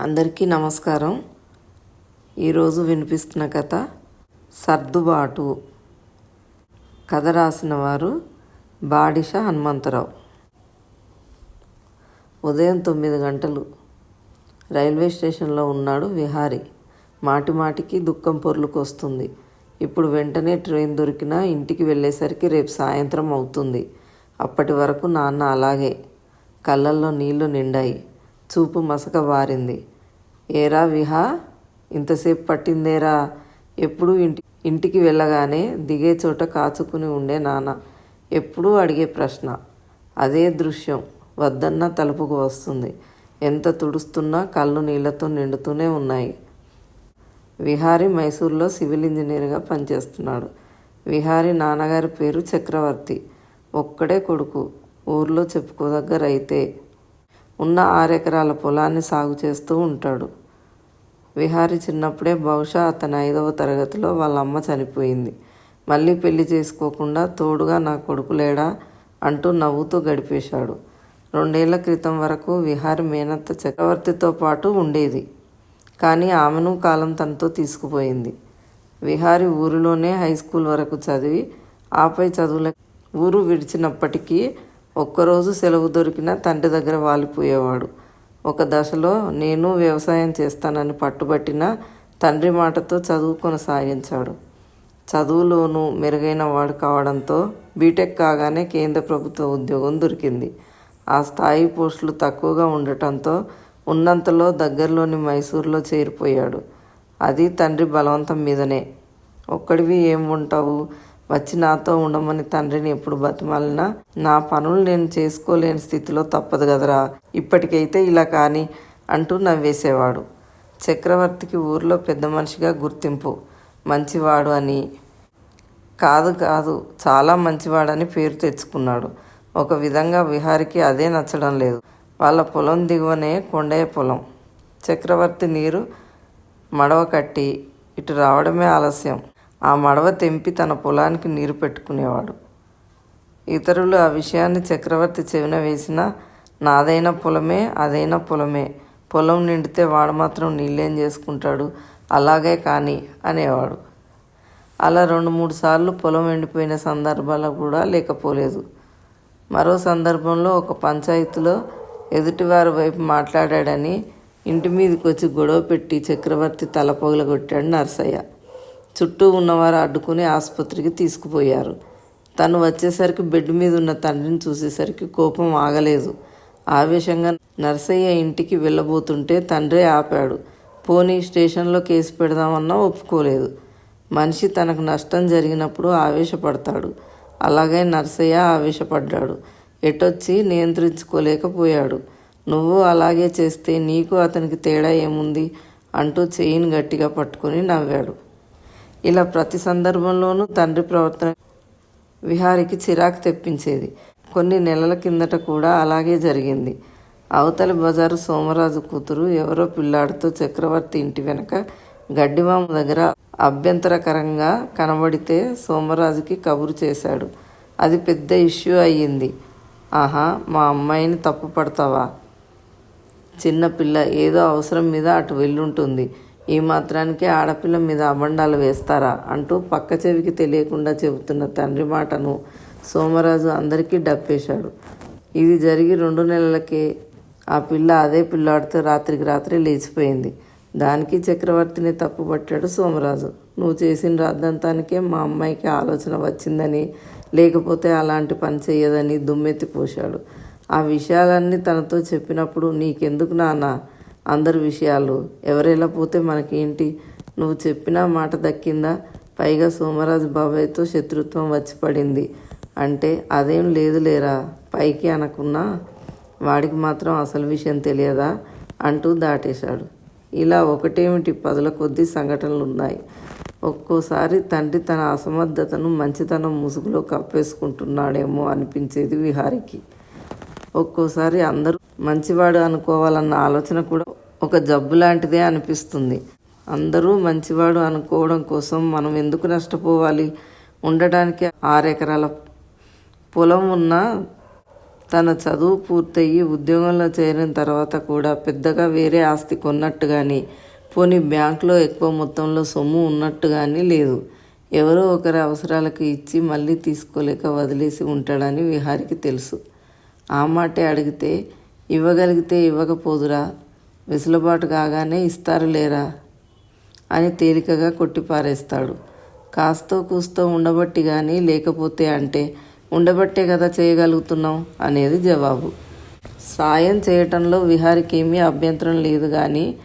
అందరికీ నమస్కారం. ఈరోజు వినిపిస్తున్న కథ సర్దుబాటు. కథ రాసిన వారు బాడిష హనుమంతరావు. ఉదయం తొమ్మిది గంటలు. రైల్వే స్టేషన్లో ఉన్నాడు విహారి. మాటిమాటికి దుఃఖం పొర్లుకొస్తుంది. ఇప్పుడు వెంటనే ట్రైన్ దొరికినా ఇంటికి వెళ్ళేసరికి రేపు సాయంత్రం అవుతుంది. అప్పటి వరకు నాన్న అలాగే. కళ్ళల్లో నీళ్ళు నిండాయి. చూపు మసక బారింది ఏరా విహా ఇంతసేపు పట్టిందేరా? ఎప్పుడూ ఇంటి ఇంటికి వెళ్ళగానే దిగే చోట కాచుకుని ఉండే నాన్న ఎప్పుడూ అడిగే ప్రశ్న. అదే దృశ్యం వద్దన్న తలుపుకు వస్తుంది. ఎంత తుడుస్తున్నా కళ్ళు నీళ్ళతో నిండుతూనే ఉన్నాయి. విహారి మైసూర్లో సివిల్ ఇంజనీర్గా పనిచేస్తున్నాడు. విహారి నాన్నగారి పేరు చక్రవర్తి. ఒక్కడే కొడుకు. ఊర్లో చెప్పుకోదగ్గ రైతే. ఉన్న ఆరెకరాల పొలాన్ని సాగు చేస్తూ ఉంటాడు. విహారి చిన్నప్పుడే బహుశా అతని ఐదవ తరగతిలో వాళ్ళ అమ్మ చనిపోయింది. మళ్ళీ పెళ్ళి చేసుకోకుండా తోడుగా నా కొడుకులేడా అంటూ నవ్వుతూ గడిపేశాడు. రెండేళ్ళ క్రితం వరకు విహారి మేనత్త చక్రవర్తితో పాటు ఉండేది. కానీ ఆమెను కాలం తనతో తీసుకుపోయింది. విహారి ఊరిలోనే హై స్కూల్ వరకు చదివి ఆపై చదువుల ఊరు విడిచినప్పటికీ ఒక్కరోజు సెలవు దొరికినా తండ్రి దగ్గర వాలిపోయేవాడు. ఒక దశలో నేను వ్యవసాయం చేస్తానని పట్టుబట్టిన తండ్రి మాటతో చదువు కొనసాగించాడు. చదువులోనూ మెరుగైన వాడు కావడంతో బీటెక్ కాగానే కేంద్ర ప్రభుత్వ ఉద్యోగం దొరికింది. ఆ స్థాయి పోస్టులు తక్కువగా ఉండటంతో ఉన్నంతలో దగ్గరలోని మైసూర్లో చేరిపోయాడు. అది తండ్రి బలవంతం మీదనే. ఒక్కడివి ఏం ఉంటావు? వచ్చి నాతో ఉండమని తండ్రిని ఎప్పుడు బతిమాలినా నా పనులు నేను చేసుకోలేని స్థితిలో తప్పదు కదరా. ఇప్పటికైతే ఇలా కానీ అంటూ నవ్వేసేవాడు. చక్రవర్తికి ఊర్లో పెద్ద మనిషిగా గుర్తింపు. మంచివాడు అని. కాదు కాదు చాలా మంచివాడని పేరు తెచ్చుకున్నాడు. ఒక విధంగా విహారికి అదే నచ్చడం లేదు. వాళ్ళ పొలం దిగువనే కొండయ్య పొలం. చక్రవర్తి నీరు మడవ కట్టి ఇటు రావడమే ఆలస్యం. ఆ మడవ తెంపి తన పొలానికి నీరు పెట్టుకునేవాడు. ఇతరులు ఆ విషయాన్ని చక్రవర్తి చెవిన వేసినా నాదైన పొలమే అదైన పొలమే పొలం నిండితే వాడు మాత్రం నీళ్ళేం చేసుకుంటాడు? అలాగే కానీ అనేవాడు. అలా రెండు మూడు సార్లు పొలం ఎండిపోయిన సందర్భాలు కూడా లేకపోలేదు. మరో సందర్భంలో ఒక పంచాయతీలో ఎదుటివారి వైపు మాట్లాడాడని ఇంటి మీదకి వచ్చి గొడవ పెట్టి చక్రవర్తి తల పగలగొట్టాడు నర్సయ్య. చుట్టూ ఉన్నవారు అడ్డుకుని ఆసుపత్రికి తీసుకుపోయారు. తను వచ్చేసరికి బెడ్ మీద ఉన్న తండ్రిని చూసేసరికి కోపం ఆగలేదు. ఆవేశంగా నర్సయ్య ఇంటికి వెళ్ళబోతుంటే తండ్రే ఆపాడు. పోనీ స్టేషన్లో కేసు పెడదామన్నా ఒప్పుకోలేదు. మనిషి తనకు నష్టం జరిగినప్పుడు ఆవేశపడతాడు. అలాగే నర్సయ్య ఆవేశపడ్డాడు. ఎటొచ్చి నియంత్రించుకోలేకపోయాడు. నువ్వు అలాగే చేస్తే నీకు అతనికి తేడా ఏముంది? అంటూ చెయ్యిని గట్టిగా పట్టుకొని నవ్వాడు. ఇలా ప్రతి సందర్భంలోనూ తండ్రి ప్రవర్తన విహారికి చిరాకు తెప్పించేది. కొన్ని నెలల కిందట కూడా అలాగే జరిగింది. అవతలి బజారు సోమరాజు కూతురు ఎవరో పిల్లాడితో చక్రవర్తి ఇంటి వెనక గడ్డివాము దగ్గర అభ్యంతరకరంగా కనబడితే సోమరాజుకి కబురు చేశాడు. అది పెద్ద ఇష్యూ అయ్యింది. ఆహా మా అమ్మాయిని తప్పు పడతావా? చిన్నపిల్ల ఏదో అవసరం మీద అటు వెళ్ళుంటుంది. ఈ మాత్రానికే ఆడపిల్ల మీద అబండాలు వేస్తారా అంటూ పక్క చెవికి తెలియకుండా చెబుతున్న తండ్రి మాటను సోమరాజు అందరికీ డప్పేశాడు. ఇది జరిగి రెండు నెలలకే ఆ పిల్ల అదే పిల్లాడితో రాత్రికి రాత్రి లేచిపోయింది. దానికి చక్రవర్తిని తప్పుపట్టాడు సోమరాజు. నువ్వు చేసిన రాద్దంతానికే మా అమ్మాయికి ఆలోచన వచ్చిందని లేకపోతే అలాంటి పని చేయదని దుమ్మెత్తిపోశాడు ఆ విషయాలన్నీ తనతో చెప్పినప్పుడు నీకెందుకు నాన్న? అందరి విషయాలు. ఎవరెలా పోతే మనకేంటి? నువ్వు చెప్పిన మాట దక్కిందా? పైగా సోమరాజు బాబాయ్తో శత్రుత్వం వచ్చి పడింది అంటే అదేం లేదు లేరా పైకి అనకున్నా? వాడికి మాత్రం అసలు విషయం తెలియదా? అంటూ దాటేశాడు. ఇలా ఒకటేమిటి? పదుల కొద్దీ సంఘటనలు ఉన్నాయి ఒక్కోసారి తండ్రి తన అసమర్థతను మంచితనం ముసుగులో కప్పేసుకుంటున్నాడేమో అనిపించేది విహారికి. ఒక్కోసారి అందరూ మంచివాడు అనుకోవాలన్న ఆలోచన కూడా ఒక జబ్బు లాంటిదే అనిపిస్తుంది. అందరూ మంచివాడు అనుకోవడం కోసం మనం ఎందుకు నష్టపోవాలి? ఉండడానికి ఆరెకరాల పొలం ఉన్న తన చదువు పూర్తయి ఉద్యోగంలో చేరిన తర్వాత కూడా పెద్దగా వేరే ఆస్తి కొన్నట్టు కానీ పోనీ బ్యాంకులో ఎక్కువ మొత్తంలో సొమ్ము ఉన్నట్టు కానీ లేదు. ఎవరో ఒకరి అవసరాలకు ఇచ్చి మళ్ళీ తీసుకోలేక వదిలేసి ఉంటాడని విహారికి తెలుసు. ఆ మాటే అడిగితే ఇవ్వగలిగితే ఇవ్వకపోదురా వెసులుబాటు కాగానే ఇస్తారు లేరా అని తేలికగా కొట్టిపారేస్తాడు. కాస్తో కూస్తో ఉండబట్టి కానీ లేకపోతే అంటే ఉండబట్టే కదా చేయగలుగుతున్నాం అనేది జవాబు. సాయం చేయటంలో విహారికి ఏమీ అభ్యంతరం లేదు కానీ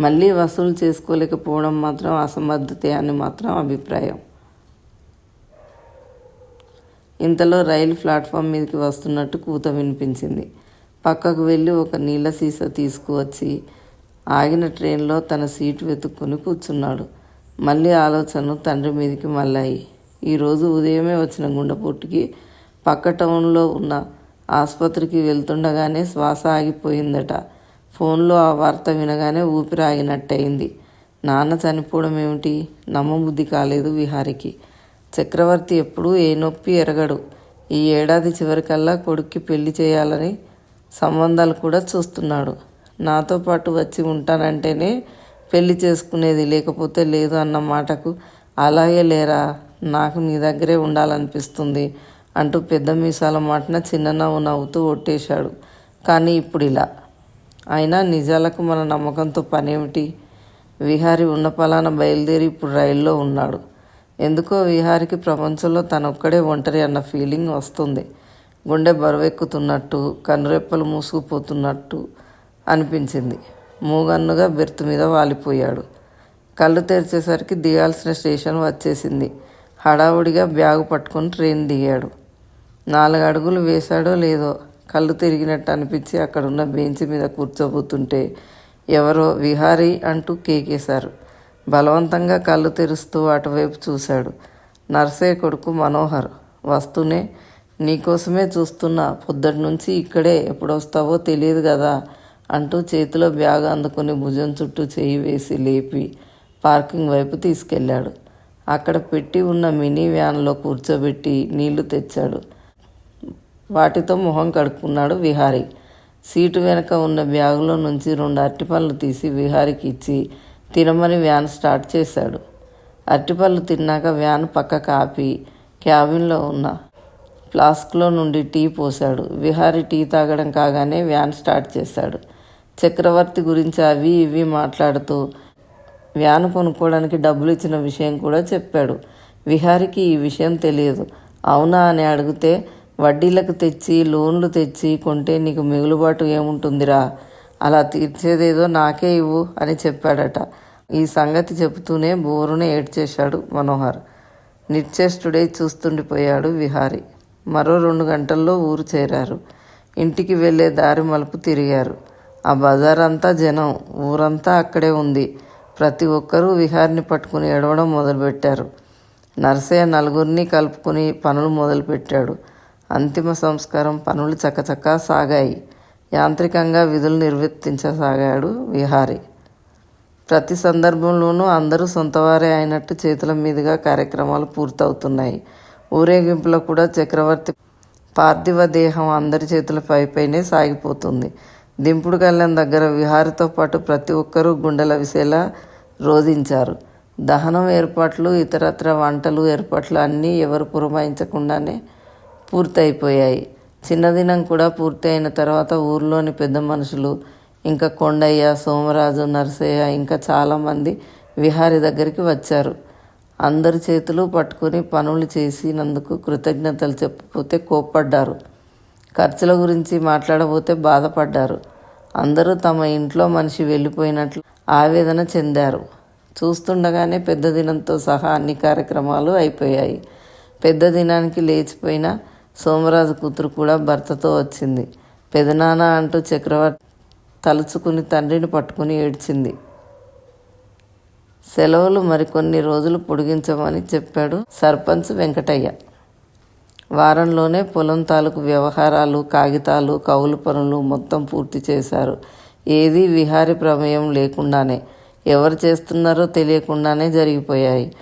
మళ్ళీ వసూలు చేసుకోలేకపోవడం మాత్రం అసమర్థతే అని మాత్రం అభిప్రాయం. ఇంతలో రైలు ప్లాట్ఫామ్ మీదకి వస్తున్నట్టు కూత వినిపించింది. పక్కకు వెళ్ళి ఒక నీళ్ళ సీసా తీసుకువచ్చి ఆగిన ట్రైన్లో తన సీటు వెతుక్కుని కూర్చున్నాడు. మళ్ళీ ఆలోచనలు తండ్రి మీదకి మళ్ళాయి. ఈరోజు ఉదయమే వచ్చిన గుండెపోటుకి పక్క టౌన్లో ఉన్న ఆసుపత్రికి వెళ్తుండగానే శ్వాస ఆగిపోయిందట. ఫోన్లో ఆ వార్త వినగానే ఊపిరి ఆగినట్టయింది నాన్న చనిపోవడం ఏమిటి? నమ్మబుద్ధి కాలేదు విహారికి. చక్రవర్తి ఎప్పుడూ ఏ నొప్పి ఎరగడు. ఈ ఏడాది చివరికల్లా కొడుక్కి పెళ్ళి చేయాలని సంబంధాలు కూడా చూస్తున్నాడు. నాతో పాటు వచ్చి ఉంటానంటేనే పెళ్ళి చేసుకునేది లేకపోతే లేదు అన్న మాటకు అలాగే లేరా? నాకు నీ దగ్గరే ఉండాలనిపిస్తుంది అంటూ పెద్ద మీసాల మాటన చిన్న నవ్వు నవ్వుతూ ఒట్టేశాడు. కానీ ఇప్పుడు ఇలా అయినా నిజాలకు మన నమ్మకంతో పనేమిటి? విహారి ఉన్న పలాన బయలుదేరి ఇప్పుడు రైల్లో ఉన్నాడు. ఎందుకో విహారికి ప్రపంచంలో తనొక్కడే ఒంటరి అన్న ఫీలింగ్ వస్తుంది. గుండె బరువెక్కుతున్నట్టు కనురెప్పలు మూసుకుపోతున్నట్టు అనిపించింది. మూగన్నుగా బెర్త్ మీద వాలిపోయాడు. కళ్ళు తెరిచేసరికి దిగాల్సిన స్టేషన్ వచ్చేసింది. హడావుడిగా బ్యాగు పట్టుకొని ట్రైన్ దిగాడు. నాలుగు అడుగులు వేశాడో లేదో కళ్ళు తిరిగినట్టు అనిపించి అక్కడున్న బెంచ్ మీద కూర్చోబోతుంటే ఎవరో విహారీ అంటూ కేకేశారు. బలవంతంగా కళ్ళు తెరుస్తూ అటువైపు చూశాడు. నర్సే కొడుకు మనోహర్ వస్తూనే నీకోసమే చూస్తున్నా. పొద్దటి నుంచి ఇక్కడే ఎప్పుడొస్తావో తెలియదు కదా అంటూ చేతిలో బ్యాగ్ అందుకుని భుజం చుట్టూ చేయి వేసి లేపి పార్కింగ్ వైపు తీసుకెళ్ళాడు. అక్కడ పెట్టి ఉన్న మినీ వ్యాన్లో కూర్చోబెట్టి నీళ్ళు తెచ్చాడు. వాటితో మొహం కడుక్కున్నాడు విహారీ. సీటు వెనక ఉన్న బ్యాగులో నుంచి రెండు అరటిపళ్ళు తీసి విహారికి ఇచ్చి తినమని వ్యాన్ స్టార్ట్ చేశాడు. అరటిపళ్ళు తిన్నాక వ్యాన్ పక్క కాపి క్యాబిన్లో ఉన్న ఫ్లాస్క్లో నుండి టీ పోశాడు. విహారి టీ తాగడం కాగానే వ్యాన్ స్టార్ట్ చేశాడు. చక్రవర్తి గురించి అవి ఇవి మాట్లాడుతూ వ్యాన్ కొనుక్కోవడానికి డబ్బులు ఇచ్చిన విషయం కూడా చెప్పాడు. విహారికి ఈ విషయం తెలియదు. అవునా అని అడిగితే వడ్డీలకు తెచ్చి లోన్లు తెచ్చి కొంటే నీకు మిగులుబాటు ఏముంటుందిరా? అలా తీర్చేదేదో నాకే ఇవ్వు అని చెప్పాడట. ఈ సంగతి చెబుతూనే బోరునే ఏడ్చేశాడు మనోహర్. నిశ్చేష్టుడై చూస్తుండిపోయాడు విహారి. మరో రెండు గంటల్లో ఊరు చేరారు. ఇంటికి వెళ్ళే దారి మలుపు తిరిగారు. ఆ బజార్ అంతా జనం ఊరంతా అక్కడే ఉంది. ప్రతి ఒక్కరూ విహారిని పట్టుకుని ఎడవడం మొదలుపెట్టారు. నర్సయ్య నలుగురిని కలుపుకుని పనులు మొదలుపెట్టాడు. అంతిమ సంస్కారం పనులు చకచకా సాగాయి. యాంత్రికంగా విధులు నిర్వర్తించసాగాడు విహారి. ప్రతి సందర్భంలోనూ అందరూ సొంతవారే అయినట్టు చేతుల మీదుగా కార్యక్రమాలు పూర్తవుతున్నాయి. ఊరేగింపులో కూడా చక్రవర్తి పార్థివ దేహం అందరి చేతుల పైపైనే సాగిపోతుంది. దింపుడు కళ్యాణ్ దగ్గర విహారితో పాటు ప్రతి ఒక్కరూ గుండెల విసేలా రోధించారు. దహనం ఏర్పాట్లు ఇతరత్ర వంటలు ఏర్పాట్లు అన్నీ ఎవరు పురమాయించకుండానే పూర్తయిపోయాయి. చిన్నదినం కూడా పూర్తి అయిన తర్వాత ఊర్లోని పెద్ద మనుషులు ఇంకా కొండయ్య సోమరాజు నరసయ్య ఇంకా చాలామంది విహారి దగ్గరికి వచ్చారు. అందరి చేతులు పట్టుకుని పనులు చేసినందుకు కృతజ్ఞతలు చెప్పకపోతే కోప్పడ్డారు. ఖర్చుల గురించి మాట్లాడబోతే బాధపడ్డారు. అందరూ తమ ఇంట్లో మనిషి వెళ్ళిపోయినట్లు ఆవేదన చెందారు. చూస్తుండగానే పెద్ద దినంతో సహా అన్ని కార్యక్రమాలు అయిపోయాయి. పెద్ద దినానికి లేచిపోయిన సోమరాజు కూతురు కూడా భర్తతో వచ్చింది. పెదనాన్న అంటూ చక్రవర్తి తలుచుకుని తండ్రిని పట్టుకుని ఏడ్చింది. సెలవులు మరికొన్ని రోజులు పొడిగించమని చెప్పాడు సర్పంచ్ వెంకటయ్య. వారంలోనే పొలం తాలూకు వ్యవహారాలు కాగితాలు కౌలు పనులు మొత్తం పూర్తి చేశారు. ఏదీ విహారి ప్రమేయం లేకుండానే ఎవరు చేస్తున్నారో తెలియకుండానే జరిగిపోయాయి.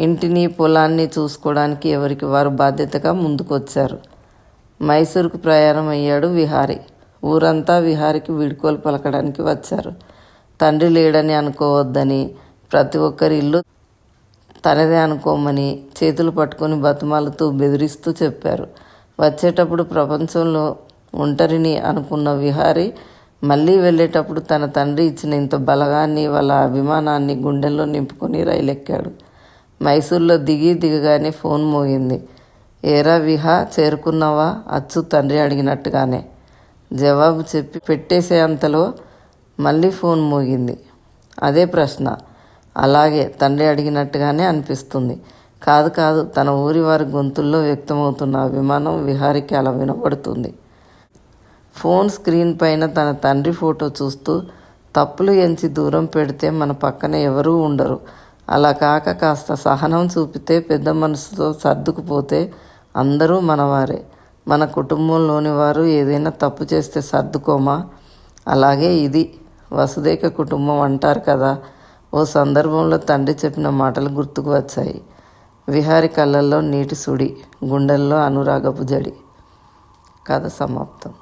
ఇంటిని పొలాన్ని చూసుకోవడానికి ఎవరికి వారు బాధ్యతగా ముందుకొచ్చారు. మైసూరుకు ప్రయాణం అయ్యాడు విహారి. ఊరంతా విహారికి వీడ్కోలు పలకడానికి వచ్చారు. తండ్రి లేడని అనుకోవద్దని ప్రతి ఒక్కరి ఇల్లు తనదే అనుకోమని చేతులు పట్టుకొని బతుమాలతో బెదిరిస్తూ చెప్పారు. వచ్చేటప్పుడు ప్రపంచంలో ఒంటరిని అనుకున్న విహారి మళ్ళీ వెళ్ళేటప్పుడు తన తండ్రి ఇచ్చిన ఇంత బలగాన్ని వాళ్ళ అభిమానాన్ని గుండెల్లో నింపుకొని రైలు ఎక్కాడు మైసూర్లో దిగి దిగగానే ఫోన్ మోగింది. ఏరా విహా చేరుకున్నావా? అచ్చు తండ్రి అడిగినట్టుగానే. జవాబు చెప్పి పెట్టేసే అంతలో మళ్ళీ ఫోన్ మోగింది. అదే ప్రశ్న. అలాగే తండ్రి అడిగినట్టుగానే అనిపిస్తుంది. కాదు కాదు తన ఊరి వారి గొంతుల్లో వ్యక్తమవుతున్న అభిమానం విహారికి అలా వినపడుతుంది ఫోన్ స్క్రీన్ పైన తన తండ్రి ఫోటో చూస్తూ తప్పులు ఎంచి దూరం పెడితే మన పక్కన ఎవరూ ఉండరు. అలా కాక కాస్త సహనం చూపితే పెద్ద మనసుతో సర్దుకుపోతే అందరూ మనవారే. మన కుటుంబంలోని వారు ఏదైనా తప్పు చేస్తే సర్దుకోమా? అలాగే ఇది వసుదేక కుటుంబం అంటారు కదా. ఓ సందర్భంలో తండ్రి చెప్పిన మాటలు గుర్తుకు వచ్చాయి. విహారి కళ్ళల్లో నీటి సుడి గుండెల్లో అనురాగపు జడి. కథ సమాప్తం.